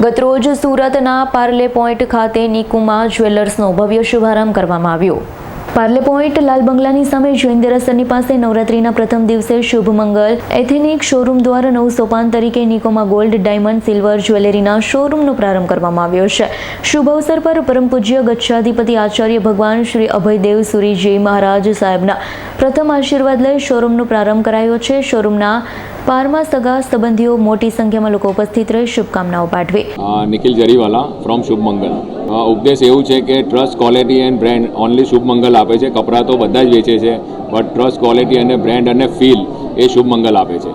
ગતરોજ સુરતના પાર્લે પોઈન્ટ ખાતે નિકુમા જ્વેલર્સનો ભવ્ય શુભારંભ કરવામાં આવ્યો. પાર્લે પોઈન્ટ લાલ બંગલાની સામે જૈન દેરાસરની પાસે નવરાત્રીના પ્રથમ દિવસે શુભ મંગલ. એથેનિક શોરૂમ દ્વારા નવું સોપાન તરીકે નિકોમા ગોલ્ડ, ડાયમંડ, સિલ્વર જ્વેલરીના શોરૂમનો પ્રારંભ કરવામાં આવ્યો છે. શુભ અવસર પર પરમ પૂજ્ય ગચ્છાધિપતિ આચાર્ય ભગવાન શ્રી અભયદેવ સુરીજી મહારાજ સાહેબના પ્રથમ આશીર્વાદ લઈ શોરૂમનો પ્રારંભ કરાયો છે. શોરૂમના પારમાં સગા સંબંધીઓ મોટી સંખ્યામાં લોકો ઉપસ્થિત રહી શુભકામનાઓ પાઠવી. નિખિલ જરીવાલા ફ્રોમ શુભ મંગલ ઉપદેશ એવું છે કે trust quality and brand only Shubh Mangal આપે છે. કપડાં તો બધા જ વેચે છે બટ ટ્રસ્ટ ક્વોલિટી અને બ્રાન્ડ અને ફીલ એ શુભ મંગલ આપે છે.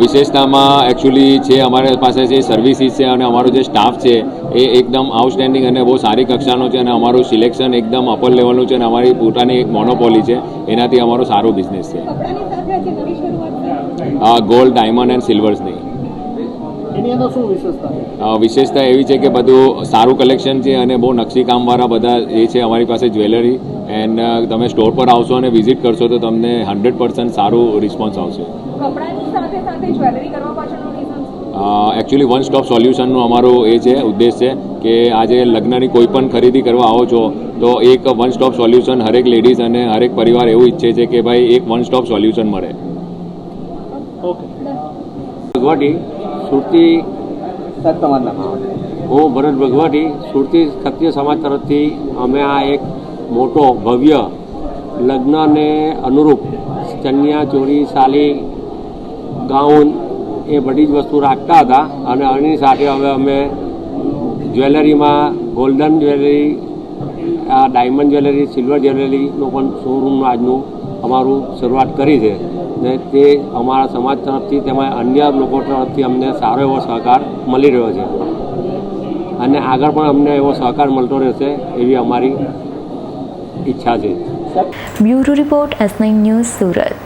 વિશેષતામાં એકચ્યુઅલી છે અમારી પાસે જે સર્વિસીસ છે અને અમારો જે સ્ટાફ છે એ એકદમ આઉટસ્ટેન્ડિંગ અને બહુ સારી કક્ષાનો છે અને અમારું સિલેક્શન એકદમ અપર લેવલનું છે અને અમારી પોતાની એક મોનોપોલી છે. એનાથી અમારો સારો બિઝનેસ છે. કપડાની સાથે આજે નવી શરૂઆત છે ગોલ્ડ ડાયમંડ એન્ડ સિલ્વર્સની વિશેષતા? છે અ, વિશેષતા એવી છે કે બધું સારું કલેક્શન છે અને બહુ નકશીકામવાળા બધા એ છે અમારી પાસે જ્વેલરી એન્ડ તમે સ્ટોર પર આવશો અને વિઝિટ કરશો તો તમને હંડ્રેડ પર્સન્ટ સારું રિસ્પોન્સ આવશે. કપડાની સાથે સાથે જ્વેલરી કરવા પાછળનો રીઝન શું એકચ્યુઅલી વન સ્ટોપ સોલ્યુશનનું અમારો એ છે ઉદ્દેશ છે કે આજે લગ્નની કોઈ પણ ખરીદી કરવા આવો છો તો એક વન સ્ટોપ સોલ્યુશન હરેક લેડીઝ અને હરેક પરિવાર એવું ઈચ્છે છે કે ભાઈ એક વન સ્ટોપ સોલ્યુશન મળે. ઓકે ભગવાટી સુરતી હું ભરત ભગવાટી સુરતી ક્ષત્રિય સમાજ તરફથી અમે આ એક મોટો ભવ્ય લગ્નને અનુરૂપ ચણિયા ચોરી સાલી ગાઉન એ બધી જ વસ્તુ રાખતા હતા અને એની સાથે હવે અમે જ્વેલરીમાં ગોલ્ડન જ્વેલરી આ ડાયમંડ જ્વેલરી સિલ્વર જ્વેલરીનું પણ શોરૂમનું આજનું અમારું શરૂઆત કરી છે. ને તે અમારા સમાજ તરફથી તેમાં અન્ય લોકો તરફથી અમને સારો એવો સહકાર મળી રહ્યો છે. અને આગળ પણ અમને એવો સહકાર મળતો રહેશે એવી અમારી ઈચ્છા છે. Bureau report S news Surat.